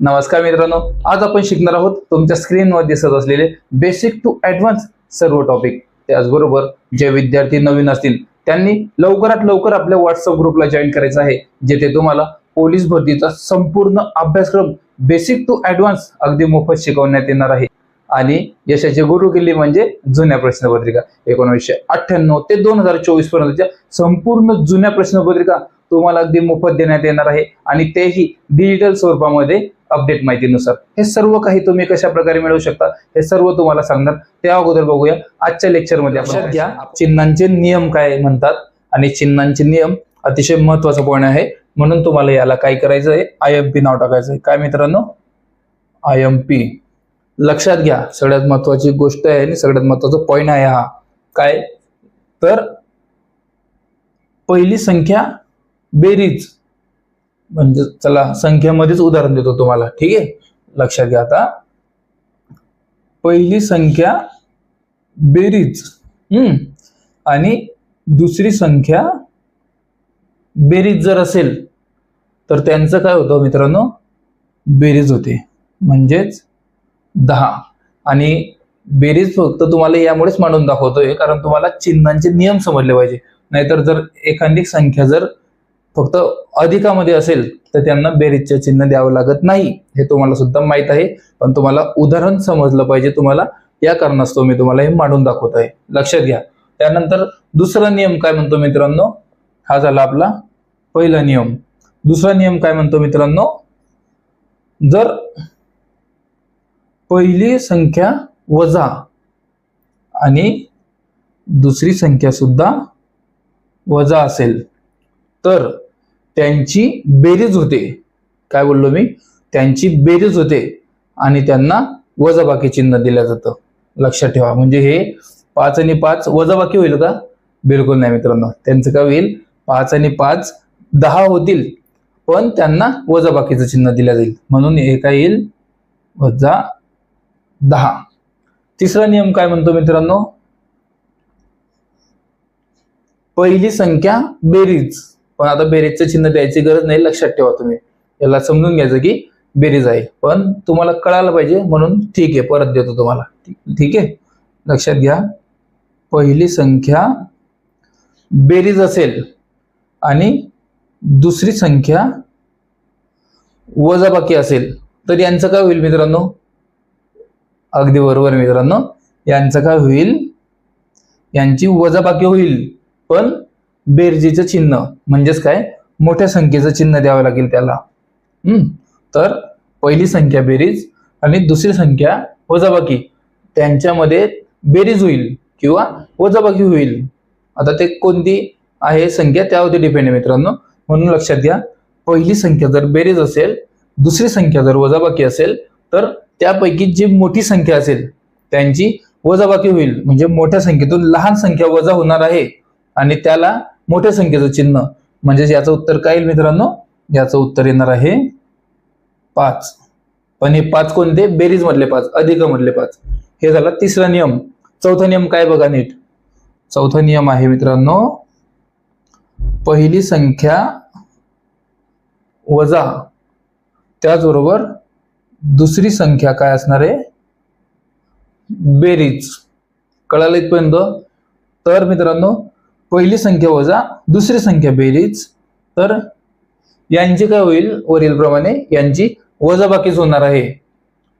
नमस्कार मित्रांनो आज आपण शिकणार आहोत तुमच्या स्क्रीनवर दिसत असलेले बेसिक टू ऍडव्हान्स सर्व टॉपिक त्याचबरोबर जे विद्यार्थी नवीन असतील त्यांनी लवकरात लवकर आपल्या व्हॉट्सअप ग्रुपला जॉईन करायचं आहे जेथे तुम्हाला पोलीस भरतीचा संपूर्ण अभ्यासक्रम बेसिक टू ऍडव्हान्स अगदी मोफत शिकवण्यात येणार आहे. आणि यशाची गुरु किल्ली म्हणजे जुन्या प्रश्नपत्रिका. एकोणीसशे अठ्ठ्याण्णव ते दोन हजार चोवीस पर्यंतच्या संपूर्ण जुन्या प्रश्नपत्रिका तुम्हाला अगदी मोफत देण्यात येणार आहे. आणि तेही डिजिटल स्वरूपामध्ये अपडेट माहितीनुसार. हे सर्व काही तुम्ही कशा प्रकारे मिळवू शकता हे सर्व तुम्हाला सांगणार. त्या अगोदर बघूया. आजच्या लेक्चरमध्ये आपण घ्या, चिन्हांचे नियम काय म्हणतात आणि चिन्हांचे नियम अतिशय महत्त्वाचा पॉईंट आहे. म्हणून तुम्हाला याला काय करायचं आहे? आय एम पी नाव टाकायचं आहे. काय मित्रांनो? आय एम पी लक्षात घ्या. सगळ्यात महत्वाची गोष्ट आहे आणि सगळ्यात महत्त्वाचा पॉईंट आहे हा. काय? तर पहिली संख्या बेरीज. म्हणजे चला संख्यामध्येच उदाहरण देतो तुम्हाला. ठीक आहे? लक्षात घ्या आता. पहिली संख्या बेरीज. हम्म. आणि दुसरी संख्या बेरीज जर असेल तर त्यांचं काय होतं मित्रांनो? बेरीज होते. म्हणजेच दहा. आणि बेरीज फक्त तुम्हाला यामुळेच मांडून दाखवतोय कारण तुम्हाला चिन्हांचे नियम समजले पाहिजे. नाहीतर जर एखादी संख्या जर फक्त अधिकामध्ये असेल तर त्यांना बेरीजचे चिन्ह द्यावं लागत नाही हे तुम्हाला सुद्धा माहीत आहे. पण तुम्हाला उदाहरण समजलं पाहिजे तुम्हाला या कारणास्तव मी तुम्हाला हे मांडून दाखवत आहे. लक्षात घ्या. त्यानंतर दुसरा नियम काय म्हणतो मित्रांनो? हा झाला आपला पहिला नियम. दुसरा नियम काय म्हणतो मित्रांनो? जर पहिली संख्या वजा आणि दुसरी संख्या सुद्धा वजा असेल तर त्यांची बेरीज होते. काय बोललो मी? त्यांची बेरीज होते आणि त्यांना वजाबाकी चिन्ह दिलं जातं. लक्षात ठेवा. म्हणजे हे पाच आणि पाच वजाबाकी होईल का? बिलकुल नाही मित्रांनो. त्यांचं काय होईल? पाच आणि पाच दहा होतील पण त्यांना वजाबाकीचं चिन्ह दिलं जाईल. म्हणून हे काय येईल? वजा दहा. तिसरा नियम काय म्हणतो मित्रांनो? पहिली संख्या बेरीज. पण आता बेरीजचं चिन्ह द्यायची गरज नाही लक्षात ठेवा तुम्ही. याला समजून घ्यायचं की बेरीज आहे. पण तुम्हाला कळायला पाहिजे म्हणून ठीक आहे परत देतो तुम्हाला. ठीक आहे? लक्षात घ्या. पहिली संख्या बेरीज असेल आणि दुसरी संख्या वजाबाकी असेल. तर यांचं काय होईल मित्रांनो? अगदी बरोबर मित्रांनो. यांचं काय होईल? यांची वजाबाकी होईल. पण बेरजेचं चिन्ह. म्हणजेच काय? मोठ्या संख्येचं चिन्ह द्यावं लागेल त्याला. हम्म. तर पहिली संख्या बेरीज आणि दुसरी संख्या वजाबाकी. त्यांच्यामध्ये बेरीज होईल किंवा वजाबाकी होईल. आता ते कोणती आहे संख्या? त्यावरती डिपेंड आहे मित्रांनो. म्हणून लक्षात घ्या. पहिली संख्या जर बेरीज असेल दुसरी संख्या जर वजाबाकी असेल तर त्यापैकी जी मोठी संख्या असेल त्यांची वजाबाकी होईल. म्हणजे मोठ्या संख्येतून लहान संख्या वजा होणार आहे. आणि त्याला मोठ्या संख्येचं चिन्ह. म्हणजे याचं उत्तर काय येईल मित्रांनो? याचं उत्तर येणार आहे पाच. पण हे पाच कोणते? बेरीज मधले पाच अधिक मधले पाच. हे झाला तिसरा नियम. चौथा नियम काय बघा नीट. चौथा नियम आहे मित्रांनो पहिली संख्या वजा. त्याचबरोबर दुसरी संख्या काय असणार आहे? बेरीज. कळालं इथपर्यंत? तर मित्रांनो पहिली संख्या वजा दुसरी संख्या बेरीज. तर यांची काय होईल? वरील प्रमाणे यांची वजाबाकीच होणार आहे.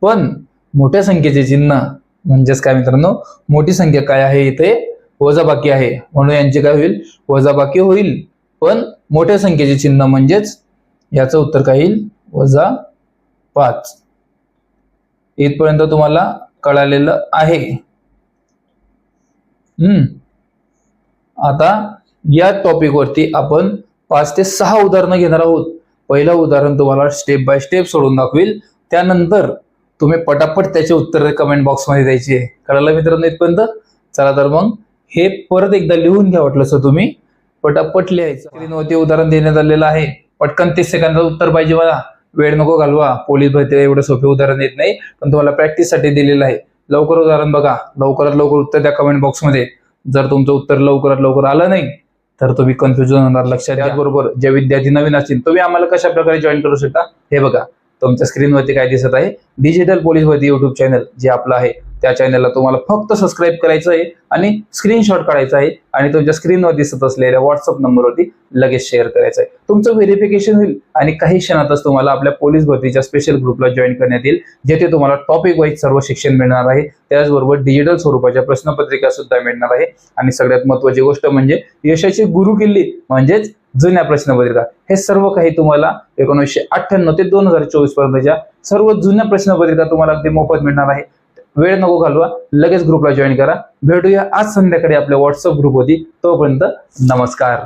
पण मोठ्या संख्येचे चिन्ह म्हणजेच काय मित्रांनो? मोठी संख्या काय आहे इथे? वजाबाकी आहे. म्हणून यांची काय होईल? वजाबाकी होईल. पण मोठ्या संख्येचे चिन्ह म्हणजेच याचं उत्तर काय येईल? वजा पाच. इथपर्यंत तुम्हाला कळालेलं आहे. हम्म. आता या टॉपिकवरती आपण पाच ते सहा उदाहरणं घेणार आहोत. पहिलं उदाहरण तुम्हाला स्टेप बाय स्टेप सोडून दाखवेल. त्यानंतर तुम्ही पटापट त्याचे उत्तर कमेंट बॉक्समध्ये द्यायची. आहे कळालं मित्रांनो इथपर्यंत? चला तर मग हे परत एकदा लिहून घ्या वाटलं सर तुम्ही. पटापट लिहायचं. स्क्रीनवरती उदाहरण देण्यात आलेलं आहे. पटकन तीस सेकंदात उत्तर पाहिजे मला वेळ नको घालवा. पोलीस भरतीला एवढं सोपे उदाहरण येत नाही. पण तुम्हाला प्रॅक्टिससाठी दिलेलं आहे. लवकर उदाहरण बघा. लवकरात लवकर उत्तर द्या कमेंट बॉक्समध्ये जर तुमचं उत्तर लवकरात लवकर आलं नाही तर तुम्ही कन्फ्युजन होणार लक्षात घ्या. बरोबर जे विद्यार्थी नवीन असतील तुम्ही आम्हाला कशा प्रकारे जॉईन करू शकता? हे बघा तुमच्या स्क्रीनवरती काय दिसत आहे? डिजिटल पोलीस भरती युट्यूब चॅनल जे आपलं आहे त्या चॅनलला तुम्हाला फक्त सबस्क्राईब करायचं आहे आणि स्क्रीनशॉट काढायचा आहे आणि तुमच्या स्क्रीनवर दिसत असलेल्या व्हॉट्सअप नंबरवरती लगेच शेअर करायचं आहे. तुमचं व्हेरिफिकेशन होईल आणि काही क्षणातच तुम्हाला आपल्या पोलीस भरतीच्या स्पेशल ग्रुपला जॉईन करण्यात येईल जेथे तुम्हाला टॉपिक वाईज सर्व शिक्षण मिळणार आहे. त्याचबरोबर डिजिटल स्वरूपाच्या प्रश्नपत्रिका सुद्धा मिळणार आहे. आणि सगळ्यात महत्वाची गोष्ट म्हणजे यशाची गुरु किल्ली म्हणजेच जुन्या प्रश्नपत्रिका. हे सर्व काही तुम्हाला एकोणीसशे अठ्ठ्याण्णव ते दोन हजार चोवीस पर्यंतच्या सर्व जुन्या प्रश्नपत्रिका तुम्हाला अगदी मोफत मिळणार आहे. वेळ नको घालवा. लगेच ग्रुपला जॉईन करा. भेटूया आज संध्याकाळी आपल्या व्हॉट्सअप ग्रुप होती तोपर्यंत नमस्कार.